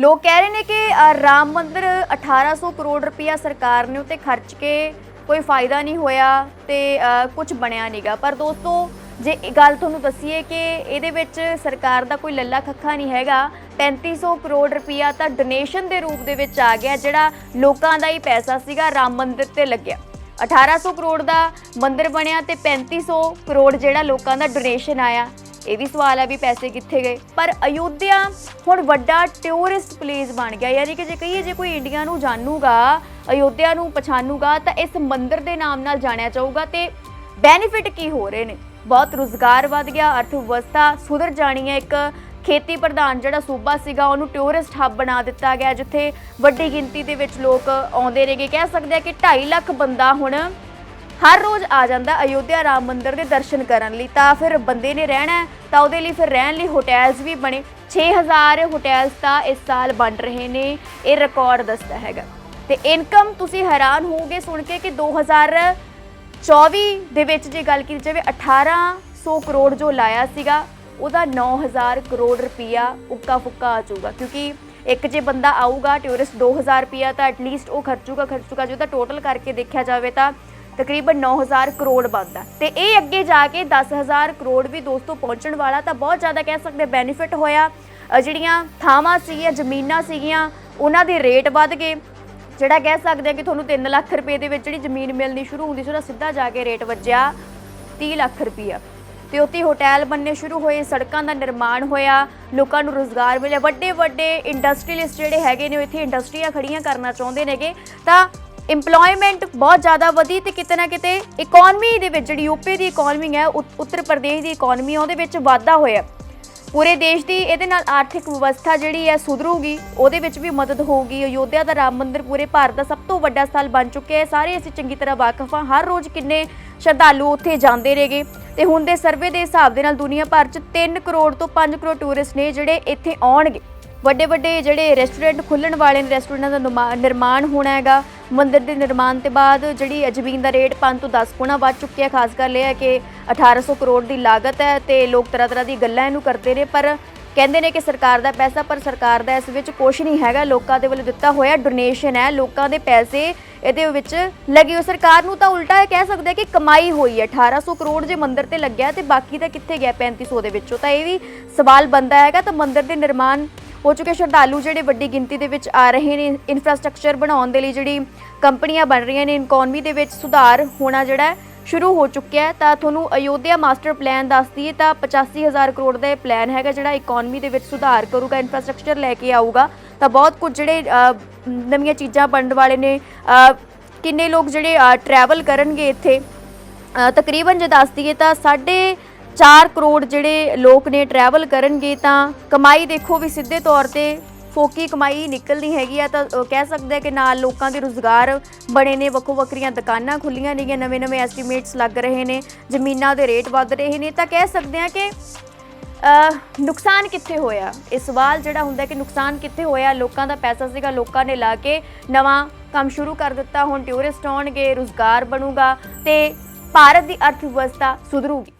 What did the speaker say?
ਲੋਕ ਕਹਿ ਰਹੇ ਨੇ ਕਿ ਅ, ਰਾਮ ਮੰਦਿਰ 1800 ਕਰੋੜ ਰੁਪਇਆ ਸਰਕਾਰ ਨੇ ਉਤੇ ਖਰਚ ਕੇ ਕੋਈ ਫਾਇਦਾ ਨਹੀਂ ਹੋਇਆ ਤੇ ਕੁਝ ਬਣਿਆ ਨਹੀਂਗਾ ਪਰ ਦੋਸਤੋ ਜੇ ਇਹ ਗੱਲ ਤੁਹਾਨੂੰ ਦੱਸੀਏ ਕਿ ਇਹਦੇ ਵਿੱਚ ਸਰਕਾਰ ਦਾ ਕੋਈ ਲੱਲਾ ਖੱਖਾ ਨਹੀਂ ਹੈਗਾ 3500 ਕਰੋੜ ਰੁਪਇਆ ਤਾਂ ਡੋਨੇਸ਼ਨ ਦੇ ਰੂਪ ਦੇ ਵਿੱਚ ਆ ਗਿਆ ਜਿਹੜਾ ਲੋਕਾਂ ਦਾ ਹੀ ਪੈਸਾ ਸੀਗਾ ਰਾਮ ਮੰਦਿਰ ਤੇ ਲੱਗਿਆ। 1800 ਕਰੋੜ ਦਾ ਮੰਦਿਰ ਬਣਿਆ ਤੇ 3500 ਕਰੋੜ ਜਿਹੜਾ ਲੋਕਾਂ ਦਾ ਡੋਨੇਸ਼ਨ ਆਇਆ। ਇਹ ਵੀ ਸਵਾਲ ਹੈ ਵੀ ਪੈਸੇ ਕਿੱਥੇ ਗਏ? ਪਰ ਅਯੋਧਿਆ ਹੁਣ ਵੱਡਾ ਟੂਰਿਸਟ ਪਲੇਸ ਬਣ ਗਿਆ। ਯਾਨੀ ਕਿ ਜੇ ਕਹੀਏ, ਜੇ ਕੋਈ ਇੰਡੀਆ ਨੂੰ ਜਾਣੂਗਾ, ਅਯੋਧਿਆ ਨੂੰ ਪਛਾਣੂਗਾ, ਤਾਂ ਇਸ ਮੰਦਿਰ ਦੇ ਨਾਮ ਨਾਲ ਜਾਣਿਆ ਜਾਊਗਾ ਤੇ ਬੈਨੀਫਿਟ ਕੀ ਹੋ ਰਹੇ ਨੇ? ਬਹੁਤ ਰੁਜ਼ਗਾਰ ਵਧ ਗਿਆ ਅਰਥ ਵਿਵਸਥਾ ਸੁਧਰ ਜਾਣੀ ਹੈ। ਇੱਕ ਖੇਤੀ ਪ੍ਰਧਾਨ ਜਿਹੜਾ ਸੂਬਾ ਸੀਗਾ, ਉਹਨੂੰ ਟੂਰਿਸਟ ਹੱਬ ਬਣਾ ਦਿੱਤਾ ਗਿਆ, ਜਿੱਥੇ ਵੱਡੀ ਗਿਣਤੀ ਦੇ ਵਿੱਚ ਲੋਕ ਆਉਂਦੇ ਨੇਗੇ। ਕਹਿ ਸਕਦੇ ਆ ਕਿ 2.5 ਲੱਖ ਬੰਦਾ ਹੁਣ ਹਰ ਰੋਜ਼ ਆ ਜਾਂਦਾ ਅਯੋਧਿਆ ਰਾਮ ਮੰਦਿਰ ਦੇ ਦਰਸ਼ਨ ਕਰਨ ਲਈ। ਤਾਂ ਫਿਰ ਬੰਦੇ ਨੇ ਰਹਿਣਾ ਤਾਂ ਉਹਦੇ ਲਈ ਫਿਰ ਰਹਿਣ ਲਈ ਹੋਟੈਲਸ ਵੀ ਬਣੇ। 6000 ਹੋਟੈਲਸ ਤਾਂ ਇਸ ਸਾਲ ਬਣ ਰਹੇ ਨੇ, ਇਹ ਰਿਕਾਰਡ ਦੱਸਦਾ ਹੈਗਾ। ਤੇ ਇਨਕਮ ਤੁਸੀਂ ਹੈਰਾਨ ਹੋਵੋਗੇ ਸੁਣ ਕੇ ਕਿ 2024 ਦੇ ਵਿੱਚ ਜੇ ਗੱਲ ਕੀਤੀ ਜਾਵੇ 1800 ਕਰੋੜ ਜੋ ਲਾਇਆ ਸੀਗਾ, ਉਹਦਾ 9000 ਕਰੋੜ ਰੁਪਈਆ ਉੱਕਾ ਫੁੱਕਾ ਆ ਜਾਊਗਾ। ਕਿਉਂਕਿ ਇੱਕ ਜੇ ਬੰਦਾ ਆਊਗਾ ਟੂਰਿਸਟ 2000 ਰੁਪਈਆ ਤਾਂ ਐਟਲੀਸਟ ਉਹ ਖਰਚੂਗਾ ਖਰਚੂਗਾ। ਜੋ ਤਾਂ ਟੋਟਲ ਕਰਕੇ ਦੇਖਿਆ ਜਾਵੇ ਤਾਂ ਤਕਰੀਬਨ 9000 ਕਰੋੜ ਬਣਦਾ ਤੇ ਇਹ ਅੱਗੇ ਜਾ ਕੇ 10000 ਕਰੋੜ ਵੀ ਦੋਸਤੋ ਪਹੁੰਚਣ ਵਾਲਾ ਤਾਂ ਬਹੁਤ ਜ਼ਿਆਦਾ ਕਹਿ ਸਕਦੇ ਬੈਨੀਫਿਟ ਹੋਇਆ। ਜਿਹੜੀਆਂ ਥਾਵਾਂ ਸੀਗੀਆਂ, ਜ਼ਮੀਨਾਂ ਸੀਗੀਆਂ, ਉਹਨਾਂ ਦੇ ਰੇਟ ਵੱਧ ਗਏ। ਜਿਹੜਾ ਕਹਿ ਸਕਦੇ ਆ ਕਿ ਤੁਹਾਨੂੰ 3 ਲੱਖ ਰੁਪਏ ਦੇ ਵਿੱਚ ਜਿਹੜੀ ਜ਼ਮੀਨ ਮਿਲਣੀ ਸ਼ੁਰੂ ਹੁੰਦੀ ਸੀ, ਉਹਦਾ ਸਿੱਧਾ ਜਾ ਕੇ ਰੇਟ ਵੱਜਿਆ 30 ਲੱਖ ਰੁਪਈਆ। ਤੇ ਉੱਥੇ ਹੋਟਲ ਬੰਨੇ ਸ਼ੁਰੂ ਹੋਏ, ਸੜਕਾਂ ਦਾ ਨਿਰਮਾਣ ਹੋਇਆ, ਲੋਕਾਂ ਨੂੰ ਰੋਜ਼ਗਾਰ ਮਿਲਿਆ। ਵੱਡੇ ਵੱਡੇ ਇੰਡਸਟਰੀਅਲਿਸਟ ਜਿਹੜੇ ਹੈਗੇ ਨੇ, ਉਹ ਇੱਥੇ ਇੰਡਸਟਰੀਆਂ ਖੜੀਆਂ ਕਰਨਾ ਚਾਹੁੰਦੇ ਨੇਗੇ। ਤਾਂ ਇੰਪਲੋਇਮੈਂਟ ਬਹੁਤ ਜ਼ਿਆਦਾ ਵਧੀ ਤੇ ਕਿਤੇ ਨਾ ਕਿਤੇ ਇਕਨੋਮੀ ਦੇ ਵਿੱਚ ਜਿਹੜੀ ਯੂਪੀ ਦੀ ਇਕਨੋਮੀ ਹੈ ਉੱਤਰ ਪ੍ਰਦੇਸ਼ ਦੀ ਇਕਨੋਮੀ ਉਹਦੇ ਵਿੱਚ ਵਾਧਾ ਹੋਇਆ। ਪੂਰੇ ਦੇਸ਼ ਦੀ ਇਹਦੇ ਨਾਲ ਆਰਥਿਕ ਵਿਵਸਥਾ ਜਿਹੜੀ ਹੈ ਸੁਧਰੂਗੀ, ਉਹਦੇ ਵਿੱਚ ਵੀ ਮਦਦ ਹੋਊਗੀ। ਅਯੋਧਿਆ ਦਾ ਰਾਮ ਮੰਦਿਰ ਪੂਰੇ ਭਾਰਤ ਦਾ ਸਭ ਤੋਂ ਵੱਡਾ ਸਥਲ ਬਣ ਚੁੱਕਿਆ ਹੈ। ਸਾਰੇ ਅਸੀਂ ਚੰਗੀ ਤਰ੍ਹਾਂ ਵਾਕਿਫ ਹਾਂ। ਹਰ ਰੋਜ਼ ਕਿੰਨੇ ਸ਼ਰਧਾਲੂ ਉੱਥੇ ਜਾਂਦੇ ਰਹੇਗੇ ਤੇ ਹੁਣ ਦੇ ਸਰਵੇ ਦੇ ਹਿਸਾਬ ਦੇ ਨਾਲ ਦੁਨੀਆ ਭਰ 'ਚ 3 ਕਰੋੜ ਤੋਂ 5 ਕਰੋੜ ਟੂਰਿਸਟ ਨੇ ਜਿਹੜੇ ਇੱਥੇ ਆਉਣਗੇ। ਵੱਡੇ ਵੱਡੇ ਜਿਹੜੇ ਰੈਸਟੋਰੈਂਟ ਖੁੱਲਣ ਵਾਲੇ ਨੇ ਰੈਸਟੋਰੈਂਟਾਂ ਦਾ ਨਿਰਮਾ- ਨਿਰਮਾਣ ਹੋਣਾ ਹੈਗਾ। ਮੰਦਿਰ ਦੇ ਨਿਰਮਾਣ ਤੋਂ ਬਾਅਦ ਜਿਹੜੀ ਜ਼ਮੀਨ ਦਾ ਰੇਟ 5 ਤੋਂ 10 ਗੁਣਾ ਵੱਧ ਚੁੱਕਿਆ ਖਾਸ ਗੱਲ ਇਹ ਹੈ ਕਿ 1800 ਕਰੋੜ ਦੀ ਲਾਗਤ ਹੈ ਤੇ ਲੋਕ ਤਰ੍ਹਾਂ ਤਰ੍ਹਾਂ ਦੀ ਗੱਲਾਂ ਇਹਨੂੰ ਕਰਦੇ ਨੇ, ਪਰ ਕਹਿੰਦੇ ਨੇ ਕਿ ਸਰਕਾਰ ਦਾ ਪੈਸਾ, ਪਰ ਸਰਕਾਰ ਦਾ ਇਸ ਵਿੱਚ ਕੁਝ ਨਹੀਂ ਹੈਗਾ। ਲੋਕਾਂ ਦੇ ਵੱਲੋਂ ਦਿੱਤਾ ਹੋਇਆ ਡੋਨੇਸ਼ਨ ਹੈ, ਲੋਕਾਂ ਦੇ ਪੈਸੇ ਇਹਦੇ ਵਿੱਚ ਲੱਗੇ ਹੋ ਸਰਕਾਰ ਨੂੰ ਤਾਂ ਉਲਟਾ ਇਹ ਕਹਿ ਸਕਦੇ ਆ ਕਿ ਕਮਾਈ ਹੋਈ ਹੈ। 1800 ਕਰੋੜ ਜੇ ਮੰਦਿਰ ਤੇ ਲੱਗਿਆ ਤੇ ਬਾਕੀ ਤਾਂ ਕਿੱਥੇ ਗਿਆ 3500 ਦੇ ਵਿੱਚੋਂ? ਤਾਂ ਇਹ ਵੀ ਸਵਾਲ ਬੰਦਾ ਹੈਗਾ, ਤਾਂ ਮੰਦਿਰ ਦੇ ਨਿਰਮਾਣ ਹੋ ਚੁੱਕੇ ਸ਼ਰਧਾਲੂ ਜਿਹੜੇ ਵੱਡੀ ਗਿਣਤੀ ਦੇ ਵਿੱਚ ਆ ਰਹੇ ਨੇ। ਇਨਫਰਾਸਟ੍ਰਕਚਰ ਬਣਾਉਣ ਦੇ ਲਈ ਜਿਹੜੀ ਕੰਪਨੀਆਂ ਬਣ ਰਹੀਆਂ ਨੇ ਇਕਨੋਮੀ ਦੇ ਵਿੱਚ ਸੁਧਾਰ ਹੋਣਾ ਜਿਹੜਾ ਸ਼ੁਰੂ ਹੋ ਚੁੱਕਿਆ ਹੈ। ਤਾਂ ਤੁਹਾਨੂੰ ਅਯੋਧਿਆ ਮਾਸਟਰ ਪਲਾਨ ਦੱਸਦੀ ਹੈ ਤਾਂ 85000 ਕਰੋੜ ਦਾ ਇਹ ਪਲਾਨ ਹੈਗਾ ਜਿਹੜਾ ਇਕਨੋਮੀ ਦੇ ਵਿੱਚ ਸੁਧਾਰ ਕਰੂਗਾ ਇਨਫਰਾਸਟ੍ਰਕਚਰ ਲੈ ਕੇ ਆਊਗਾ। ਤਾਂ ਬਹੁਤ ਕੁਝ ਜਿਹੜੇ ਨਵੀਆਂ ਚੀਜ਼ਾਂ ਬਣਨ ਵਾਲੇ ਨੇ। ਕਿੰਨੇ ਲੋਕ ਜਿਹੜੇ ਟਰੈਵਲ ਕਰਨਗੇ ਇੱਥੇ? ਤਕਰੀਬਨ ਜੇ ਦੱਸ ਦਈਏ ਤਾਂ ਸਾਢੇ 4 ਕਰੋੜ ਜਿਹੜੇ ਲੋਕ ਨੇ ਟਰੈਵਲ ਕਰਨਗੇ ਤਾਂ ਕਮਾਈ ਦੇਖੋ ਵੀ ਸਿੱਧੇ ਤੌਰ ਤੇ ਫੋਕੀ ਕਮਾਈ ਨਿਕਲਣੀ ਹੈਗੀ ਆ ਤਾਂ ਕਹਿ ਸਕਦੇ ਆ ਕਿ ਨਾਲ ਲੋਕਾਂ ਦੇ ਰੁਜ਼ਗਾਰ ਬਣੇ ਨੇ, ਵੱਖੋ ਵੱਖਰੀਆਂ ਦੁਕਾਨਾਂ ਖੁੱਲੀਆਂ ਨੇਗੀਆਂ, ਨਵੇਂ ਨਵੇਂ ਐਸਟੀਮੇਟਸ ਲੱਗ ਰਹੇ ਨੇ, ਜ਼ਮੀਨਾਂ ਦੇ ਰੇਟ ਵੱਧ ਰਹੇ ਨੇ, ਤਾਂ ਕਹਿ ਸਕਦੇ ਆ ਕਿ ਨੁਕਸਾਨ ਕਿੱਥੇ ਹੋਇਆ? ਇਹ ਸਵਾਲ ਜਿਹੜਾ ਹੁੰਦਾ ਕਿ ਨੁਕਸਾਨ ਕਿੱਥੇ ਹੋਇਆ? ਲੋਕਾਂ ਦਾ ਪੈਸਾ ਸੀਗਾ, ਲੋਕਾਂ ਨੇ ਲਾ ਕੇ ਨਵਾਂ ਕੰਮ ਸ਼ੁਰੂ ਕਰ ਦਿੱਤਾ, ਹੁਣ ਟੂਰਿਸਟ ਆਉਣਗੇ, ਰੁਜ਼ਗਾਰ ਬਣੂਗਾ ਤੇ ਭਾਰਤ ਦੀ ਅਰਥ ਵਿਵਸਥਾ ਸੁਧਰੂਗੀ।